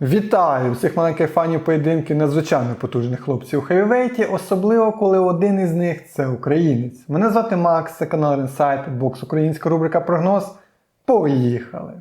Вітаю всіх маленьких фанів поєдинків надзвичайно потужних хлопців у хевівейті, особливо коли один із них це українець. Мене звати Макс, це канал Інсайт, бокс українська рубрика Прогноз. Поїхали!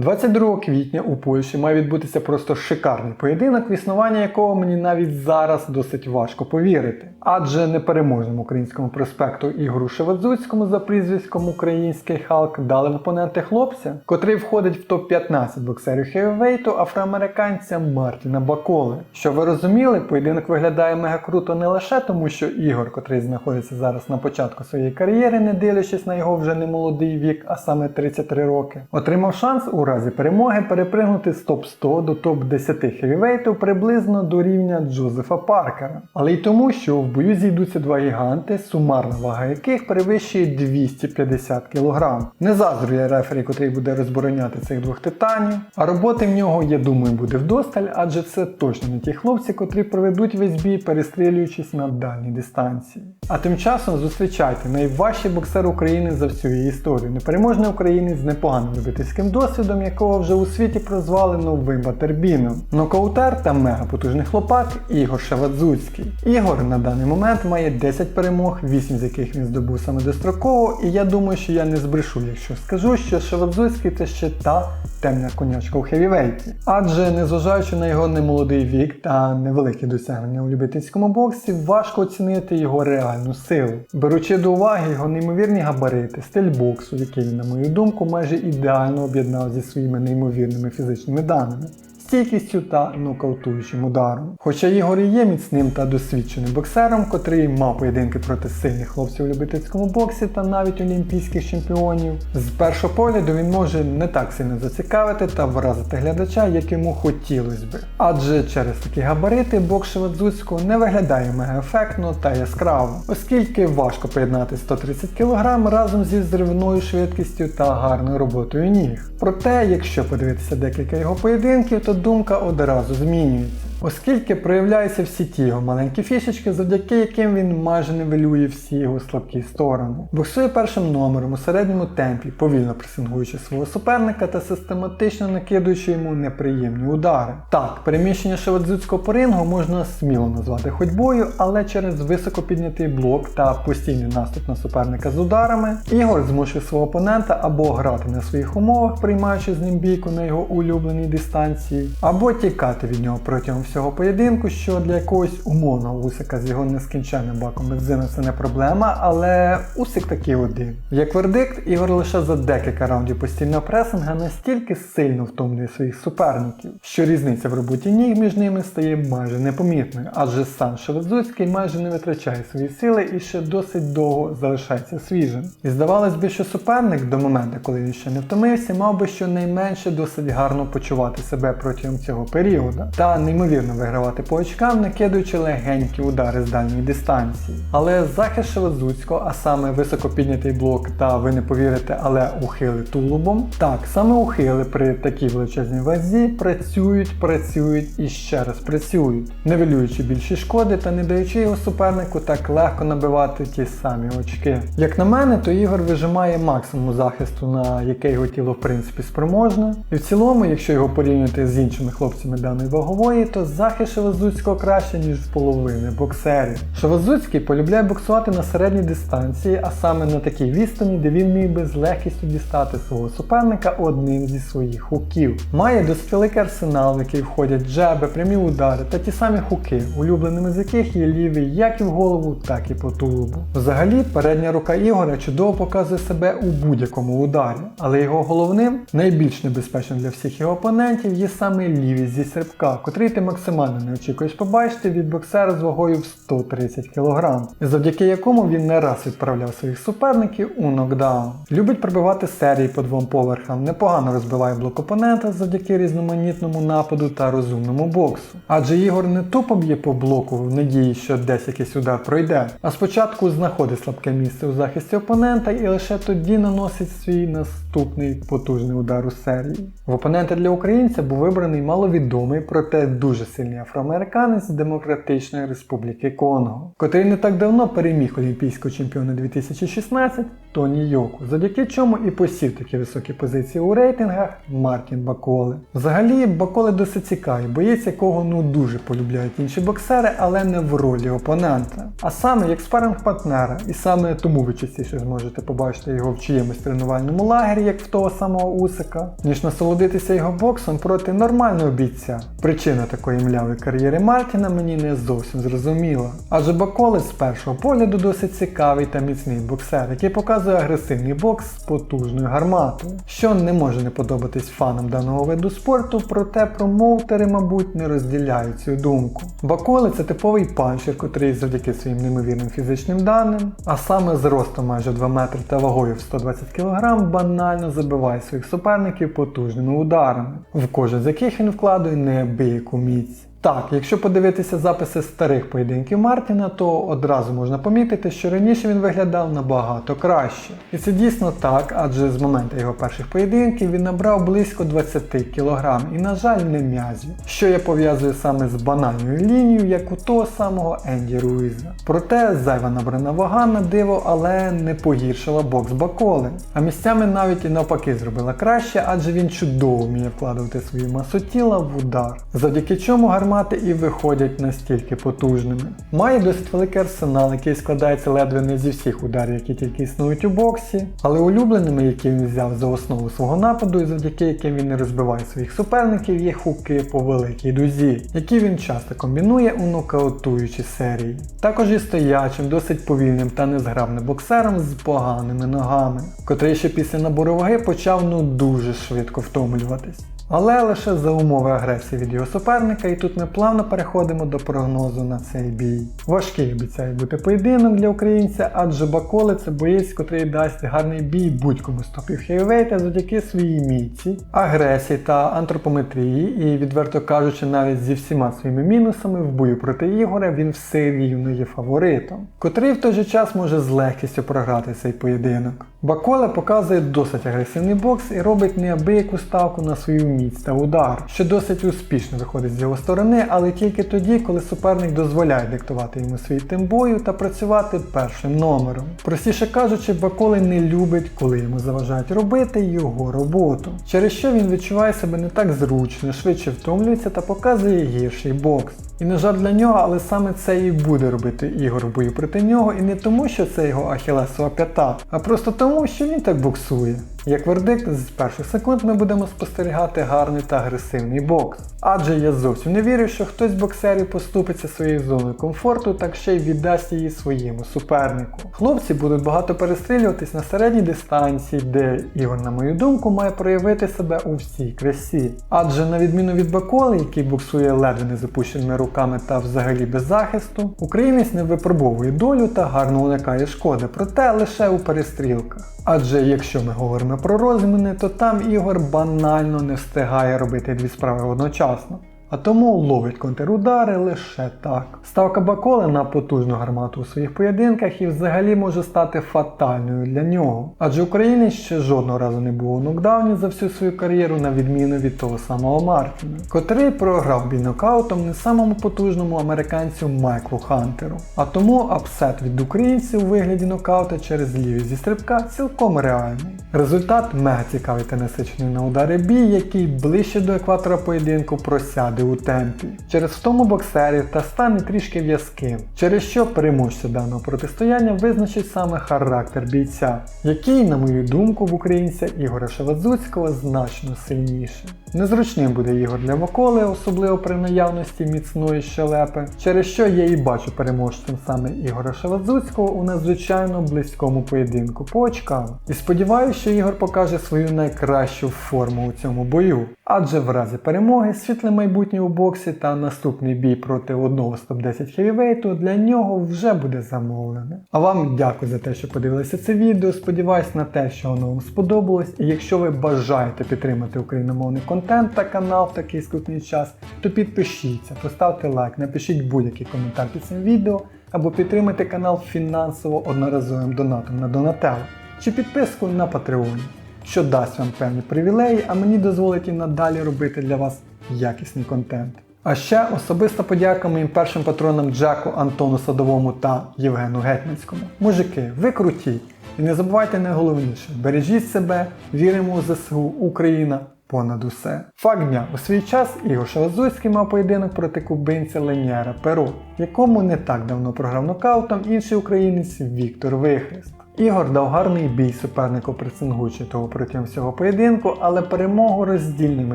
22 квітня у Польщі має відбутися просто шикарний поєдинок, в існування якого мені навіть зараз досить важко повірити. Адже непереможному українському проспекту Ігору Шевадзуцькому за прізвиськом Український Халк дали в опоненти хлопця, котрий входить в топ-15 боксерів хевівейту афроамериканця Мартіна Баколи. Що ви розуміли, поєдинок виглядає мега круто не лише тому, що Ігор, котрий знаходиться зараз на початку своєї кар'єри, не дивлячись на його вже не молодий вік, а саме 33 роки, отримав шанс у разі перемоги перепригнути з топ-100 до топ-10 хевівейту приблизно до рівня Джозефа Паркера. Але й тому, що в бою зійдуться два гіганти, сумарна вага яких перевищує 250 кг. Не заздрює рефері, котрий буде розбороняти цих двох титанів. А роботи в нього, я думаю, буде вдосталь, адже це точно не ті хлопці, котрі проведуть весь бій, перестрілюючись на дальній дистанції. А тим часом зустрічайте найважчий боксер України за всю її історію. Непереможний українець з непоганим любительським досвідом, якого вже у світі прозвали новим Батербіном. Нокаутер та мегапотужний хлопак Ігор Шавадзуцький. Ігор на даний момент має 10 перемог, 8 з яких він здобув саме достроково, і я думаю, що я не збрешу, якщо скажу, що Шавадзуцький це ще та темна конячка у хевівейті. Адже незважаючи на його немолодий вік та невеликі досягнення у любительському боксі, важко оцінити його реальну силу. Беручи до уваги його неймовірні габарити, стиль боксу, який на мою думку, майже ідеально об'єднав зі своїми неймовірними фізичними даними. Стійкістю та нокаутуючим ударом. Хоча Ігор і є міцним та досвідченим боксером, котрий мав поєдинки проти сильних хлопців у любительському боксі та навіть олімпійських чемпіонів, з першого погляду він може не так сильно зацікавити та вразити глядача, як йому хотілося би. Адже через такі габарити бокс Шевадзуцького не виглядає мега-ефектно та яскраво, оскільки важко поєднати 130 кг разом зі взривною швидкістю та гарною роботою ніг. Проте, якщо подивитися декілька його поєдинків, то думка одразу змінюється. Оскільки проявляються всі ті його маленькі фішечки, завдяки яким він майже нивелює всі його слабкі сторони. Боксує першим номером у середньому темпі, повільно пресингуючи свого суперника та систематично накидуючи йому неприємні удари. Так, переміщення Шевадзуцького по рингу можна сміло назвати ходьбою, але через високо піднятий блок та постійний наступ на суперника з ударами, Ігор змушує свого опонента або грати на своїх умовах, приймаючи з ним бійку на його улюбленій дистанції, або тікати від нього протягом всього поєдинку, що для якогось умовного усика з його нескінченним баком бензину це не проблема, але усик такий один. Як вердикт, Ігор лише за декілька раундів постійного пресинга настільки сильно втомлює своїх суперників, що різниця в роботі ніг між ними стає майже непомітною, адже сам Шеведзуцький майже не витрачає свої сили і ще досить довго залишається свіжим. І здавалось би, що суперник до моменту, коли він ще не втомився, мав би щонайменше досить гарно почувати себе протягом цього періоду. Та неймовірно вигравати по очкам, накидуючи легенькі удари з дальньої дистанції. Але захист Шеведзуцького, а саме високо піднятий блок та ви не повірите, але ухили тулубом. Так, саме ухили при такій величезній вазі працюють, працюють і ще раз працюють, нивелюючи більші шкоди та не даючи його супернику так легко набивати ті самі очки. Як на мене, то Ігор вижимає максимум захисту, на яке його тіло в принципі спроможне. І в цілому, якщо його порівнювати з іншими хлопцями даної вагової, то захист Шевазуцького краще, ніж в половини боксерів. Шевазуцький полюбляє боксувати на середній дистанції, а саме на такій відстані, де він міг би з легкістю дістати свого суперника одним зі своїх хуків. Має досить великий арсенал, в який входять джеби, прямі удари та ті самі хуки, улюбленими з яких є лівий як і в голову, так і по тулубу. Взагалі, передня рука Ігоря чудово показує себе у будь-якому ударі, але його головним, найбільш небезпечним для всіх його опонентів, є саме лівість зі серпка, котрий ти максимально не очікуєш побачити від боксера з вагою в 130 кг, завдяки якому він не раз відправляв своїх суперників у нокдаун. Любить пробивати серії по двом поверхам, непогано розбиває блок опонента завдяки різноманітному нападу та розумному боксу. Адже Ігор не тупо б'є по блоку в надії, що десь якийсь удар пройде, а спочатку знаходить слабке місце у захисті опонента і лише тоді наносить свій наступний потужний удар у серії. В опонента для українця був вибраний маловідомий, проте дуже дуже сильний афроамериканець Демократичної Республіки Конго, котрий не так давно переміг олімпійського чемпіона 2016 Тоні Йоку, завдяки чому і посів такі високі позиції у рейтингах Мартін Баколи. Взагалі, Баколи досить цікавий, боєць якого ну дуже полюбляють інші боксери, але не в ролі опонента. А саме як спаринг партнера, і саме тому ви частіше зможете побачити його в чиємусь тренувальному лагері, як в того самого Усика, ніж насолодитися його боксом проти нормального бійця. Причина такої млявої кар'єри Мартіна мені не зовсім зрозуміла. Адже Баколи з першого погляду досить цікавий та міцний боксер, який показує агресивний бокс з потужною гарматою, що не може не подобатись фанам даного виду спорту, проте промоутери, мабуть, не розділяють цю думку. Баколи це типовий панчер, котрий завдяки своїм неймовірним фізичним даним, а саме з ростом майже 2 метри та вагою в 120 кг, банально забиває своїх суперників потужними ударами, в кожен з яких він вкладує неабияку міць. Так, якщо подивитися записи старих поєдинків Мартіна, то одразу можна помітити, що раніше він виглядав набагато краще. І це дійсно так, адже з моменту його перших поєдинків він набрав близько 20 кг і, на жаль, не м'язів, що я пов'язую саме з банальною лінією, як у того самого Енді Руїза. Проте зайва набрана вага на диво, але не погіршила бокс Баколи. А місцями навіть і навпаки зробила краще, адже він чудово вміє вкладувати свою масу тіла в удар, завдяки чому гармати і виходять настільки потужними. Має досить великий арсенал, який складається ледве не зі всіх ударів, які тільки існують у боксі, але улюбленими, які він взяв за основу свого нападу, і завдяки яким він не розбиває своїх суперників, є хуки по великій дузі, які він часто комбінує у нокаутуючі серії. Також і стоячим, досить повільним та незграбним боксером з поганими ногами, котрий ще після набору ваги почав ну дуже швидко втомлюватись. Але лише за умови агресії від його суперника, і тут ми плавно переходимо до прогнозу на цей бій. Важкий обіцяє бути поєдинок для українця, адже Баколи це боєць, котрий дасть гарний бій будь-кому з топів хейвейта завдяки своїй міці, агресії та антропометрії, і, відверто кажучи, навіть зі всіма своїми мінусами в бою проти Ігоря він все рівно є фаворитом, котрий в той же час може з легкістю програти цей поєдинок. Баколе показує досить агресивний бокс і робить неабияку ставку на свою та удар, що досить успішно виходить з його сторони, але тільки тоді, коли суперник дозволяє диктувати йому свій темп бою та працювати першим номером. Простіше кажучи, Баколе не любить, коли йому заважають робити його роботу, через що він відчуває себе не так зручно, швидше втомлюється та показує гірший бокс. І на жаль для нього, але саме це і буде робити Ігор бою проти нього, і не тому, що це його ахілесова п'ята, а просто тому, що він так боксує. Як вердикт, з перших секунд ми будемо спостерігати гарний та агресивний бокс. Адже я зовсім не вірю, що хтось з боксерів поступиться своєю зоною комфорту, так ще й віддасть її своєму супернику. Хлопці будуть багато перестрілюватись на середній дистанції, де Ігор, на мою думку, має проявити себе у всій красі. Адже на відміну від Баколи, який боксує ледве не запущеними руками та взагалі без захисту, українець не випробовує долю та гарно уникає шкоди, проте лише у перестрілках. Адже якщо ми говоримо про розміни, то там Ігор банально не встигає робити дві справи одночасно. А тому ловить контрудари лише так. Ставка Баколи на потужну гармату у своїх поєдинках і взагалі може стати фатальною для нього. Адже українець ще жодного разу не був у нокдауні за всю свою кар'єру, на відміну від того самого Мартіна, котрий програв бій нокаутом не самому потужному американцю Майклу Хантеру. А тому апсет від українців у вигляді нокаута через ліві зі стрибка цілком реальний. Результат мега цікавий та насичений на удари бій, який ближче до екватора поєдинку просяде у темпі. Через втому боксерів та стане трішки в'язким, через що переможця даного протистояння визначить саме характер бійця, який, на мою думку, в українця Ігоря Шавадзуцького значно сильніший. Незручним буде Ігор для Миколи, особливо при наявності міцної щелепи, через що я і бачу переможцем саме Ігора Шавадзуцького у надзвичайно близькому поєдинку по очкам. І сподіваюся, що Ігор покаже свою найкращу форму у цьому бою. Адже в разі перемоги, світле майбутнє у боксі та наступний бій проти одного з топ-10 хевівейту для нього вже буде замовлене. А вам дякую за те, що подивилися це відео. Сподіваюсь на те, що воно вам сподобалось. І якщо ви бажаєте підтримати україномовний контент та канал в такий скрутний час, то підпишіться, поставте лайк, напишіть будь-який коментар під цим відео або підтримайте канал фінансово одноразовим донатом на Donatello чи підпискою на Patreon, що дасть вам певні привілеї, а мені дозволить і надалі робити для вас якісний контент. А ще особиста подяка моїм першим патронам Джеку, Антону Садовому та Євгену Гетьманському. Мужики, ви круті! І не забувайте найголовніше: бережіть себе, віримо у ЗСУ, Україна понад усе. Факт дня у свій час Ігор Шалазуцький мав поєдинок проти кубинця Леніера Перо, якому не так давно програв нокаутом інший українець Віктор Вихрест. Ігор дав гарний бій супернику пресингуючи того протягом всього поєдинку, але перемогу роздільним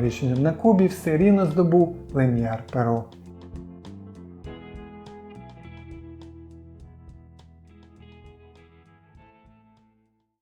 рішенням на кубі все рівно здобув Леніар Перо.